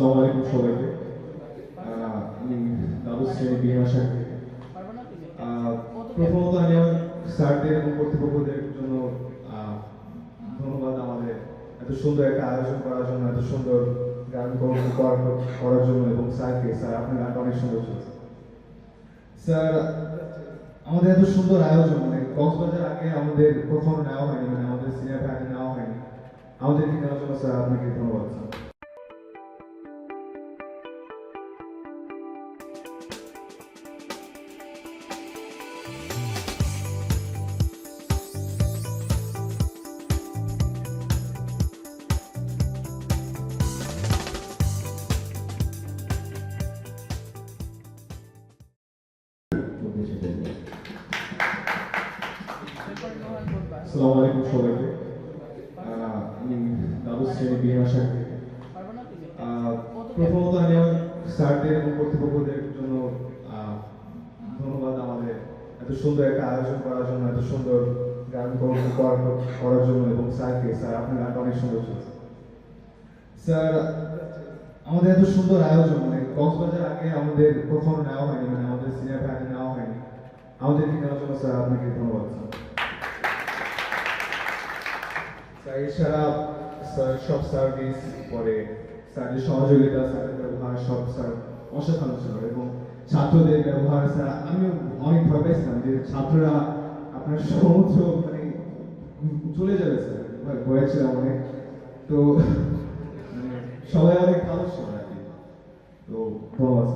আসসালামু আলাইকুম সবাইকে। আমি দ্বাদশ শ্রেণি বিএ ভাষা প্রথমত আমি আমার স্যারদের এবং কর্তৃপক্ষদের জন্য ধন্যবাদ আমাদের এত সুন্দর একটা আয়োজন করার জন্য, এত সুন্দর গান করার জন্য এবং স্যারকে, স্যার আপনার গানটা অনেক সুন্দর শুনছে। স্যার, আমাদের এত সুন্দর আয়োজন মানে কক্সবাজার আগে আমাদের কখনো নেওয়া হয়নি মানে আমাদের সিনিয়র ভাইকে নেওয়া হয়নি। আমাদেরকে নেওয়ার জন্য স্যার আপনাকে ধন্যবাদ, স্যার। এত সুন্দর একটা আয়োজন করার জন্য, এত সুন্দর গান করার জন্য এবং অনেক সুন্দর স্যার আমাদের এত সুন্দর আয়োজন মানে কক্সবাজার আগে আমাদের কখনো নেওয়া হয়নি মানে আমাদের সিনিয়র ভাইকে নেওয়া হয়নি। আমাদেরকে নেওয়ার জন্য স্যার, আপনাকে ধন্যবাদ, স্যার। এছাড়া স্যার, সব সার্ভিস পরে স্যারের সহযোগিতা স্যারের ব্যবহার সব স্যার অসাধারণ ছিল, এবং ছাত্রদের ব্যবহার স্যার আমি অনেক ভয় পেয়েছিলাম যে ছাত্ররা আপনার সমস্ত মানে চলে যাবে, স্যার। ভয়- ছিলাম অনেক। তো সবাই অনেক ভালো ছিল আর কি তো ধন্যবাদ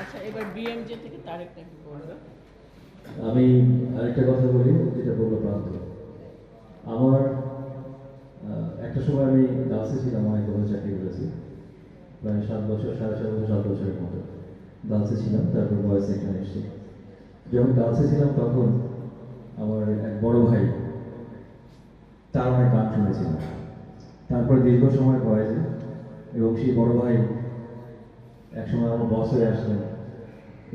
আচ্ছা এবার বিএমজে থেকে বলবে আমি আরেকটা কথা বলি যেটা বলল প্রান্ত। আমার একটা সময় আমি ডান্সে ছিলাম অনেক বছর চাকরি করেছি। প্রায় সাত বছর সাড়ে সাত বছর সাত বছরের মতো ডান্সে ছিলাম তারপর ভয়েস এখানে এসেছি। যখন ডান্সে ছিলাম তখন আমার এক বড় ভাই তার অনেক গান শুনেছিলাম তারপর দীর্ঘ সময় ভয়েসে এবং সেই বড় ভাই একসময় আমার বস হয়ে আসলেন।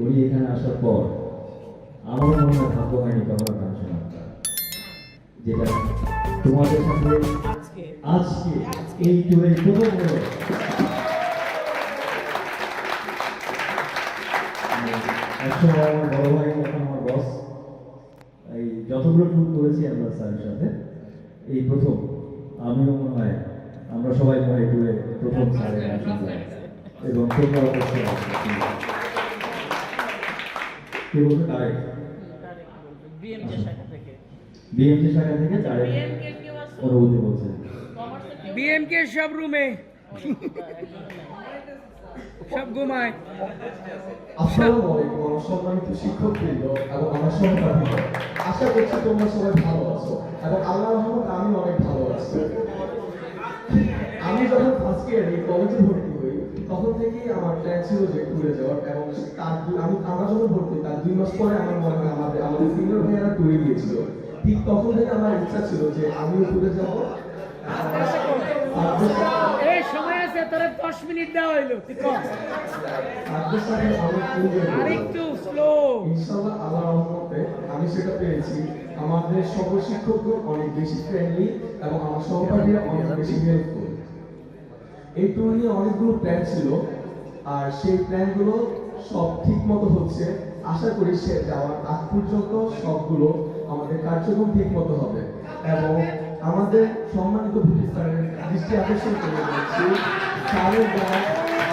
উনি এখানে আসার পর আমার মনে হয় ভাগ্য হয়নি কখনো গান শোনা যেটা তোমাদের সাথে আজকে। এই টুরে প্রথম হলো একসময় আমার বড় ভাই এখন আমার বস এই যতগুলো ট্যুর করেছি আমরা স্যারের সাথে এই প্রথম আমিও মনে হয় আমরা সবাই মনে হয় প্রথম এবং তোমরা অবশ্যই আসবে। কি তারেক। তারেক শাখা থেকে। বিএমসি শাখা থেকে তারেক বিএমকে অনুভূতি বলছে। বিএমকে সব রুমে। সব ঘুমায়। আসসালামু সম্মানিত শিক্ষকবৃন্দ এবং আমার সহপাঠীরা আশা করছি তোমরা সবাই ভালো আছো এবং আল্লাহ রহমত আমি অনেক ভালো আছি। আমি যখন ফার্স্ট ইয়ারে কলেজে ভর্তি হই, তখন থেকেই আমার প্ল্যান ছিল যে ট্যুরে যাওয়ার এবং তার আমি আমরা যখন ভর্তি তার দুই মাস পরে আমার মনে হয় আমাদের আমাদের সিনিয়র ভাইয়ারা ট্যুরে গিয়েছিল। ঠিক তখন থেকে আমার ইচ্ছা ছিল যে আমিও ট্যুরে যাব তাদের সাথে- এই সময় আছে তোরা দশ মিনিট দেওয়া হইল। আরেকটু স্লো আমি সেটা পেয়েছি। আমাদের শিক্ষকগণ অনেক বেশি ফ্রেন্ডলি এবং আমার সহপাঠীরা অনেক বেশি হেল্পফুল এই নিয়ে অনেকগুলো প্ল্যান ছিল আর সেই প্ল্যানগুলো সব ঠিক মতো হচ্ছে। আশা করি সে যাওয়ার আগ পর্যন্ত সবগুলো আমাদের কার্যক্রম ঠিক মতো হবে। এবং আমাদের সম্মানিত দৃষ্টি আকর্ষণ করে স্যারের গান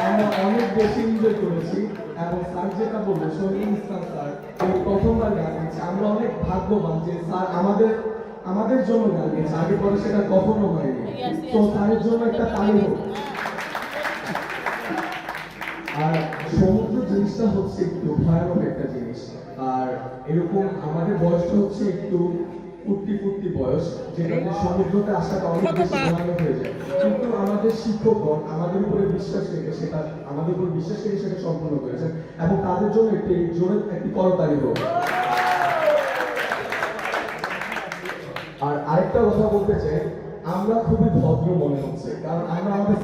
আমরা অনেক বেশি এনজয় করেছি এবং স্যার যেটা বলল শহীদ ইসলাম স্যার এই প্রথমবার গান গেছে আমরা অনেক ভাগ্যবান যে স্যার আমাদের আমাদের জন্য গান গেছে আগে পরে সেটা কখনো হয়নি। তো স্যারের জন্য একটা তালি হোক। আর সমুদ্র জিনিসটা হচ্ছে একটু ভয়ানক একটা জিনিস। আর এরকম আমাদের বয়সটা হচ্ছে একটু ফুর্তি বয়স সমুদ্রতে আসাটা অনেক বেশি ভয়ানক হয়ে যায়। কিন্তু আমাদের শিক্ষকগণ আমাদের উপরে বিশ্বাস রেখে সেটা আমাদের উপর বিশ্বাস রেখে সেটা সম্পূর্ণ করেছেন এবং তাদের জন্য একটি জোরে একটি করতালি হোক। আর আরেকটা কথা বলতে চাই আমরা খুবই ভদ্র মনে হচ্ছে কারণ আমরা আমাদের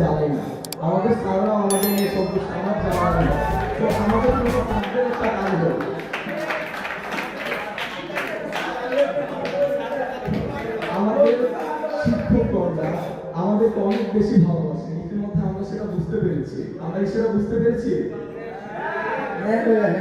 জ্বালাই না। আমাদের স্যাররা আমাদের নিয়ে সন্তুষ্ট আমার না তো আমাদের কোনো স্যারদের একটা কাজ হোক আমাদের শিক্ষকগণরা আমাদের অনেক বেশি ভালোবাসেন ইতিমধ্যে আমরা সেটা বুঝতে পেরেছি। আমরা সেটা বুঝতে পেরেছি? হ্যাঁ।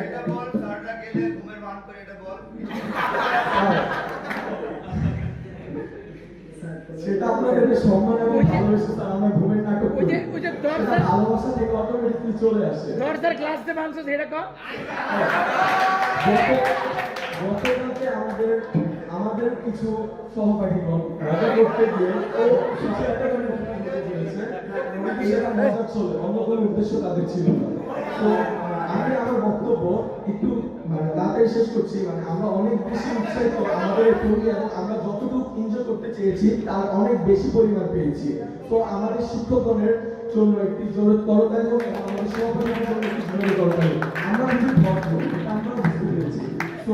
সেটা আপনাদেরকে সম্মান এবং ভালোবাসা স্যার আমরা ঘুমের নাটক ওই যে করি। ওই যে সেটা দরজার ভালোবাসা থেকে অটোমেটিকলি চলে আসে। দরজার ক্লাস দে ভাঙছো সেটা কর গত- গতকালকে আমাদের আমাদের কিছু সহপাঠীগণ মজা করতে গিয়ে ও কিছু একটা করে কিন্তু সেটা মজা অন্য কোনো উদ্দেশ্য ছিল তো আমি আমার বক্তব্য একটু মানে শেষ করছি। মানে আমরা অনেক বেশি উৎসাহিত আমাদের তৈরি এবং আমরা যতটুকু এনজয় করতে চেয়েছি, তার অনেক বেশি পরিমাণ পেয়েছি। তো, আমাদের শিক্ষকগণের জন্য একটি জোরে করতালি এবং আমাদের সহপাঠীদের জন্য একটি আমরা কিছু আমরা বুঝতে পেরেছি। তো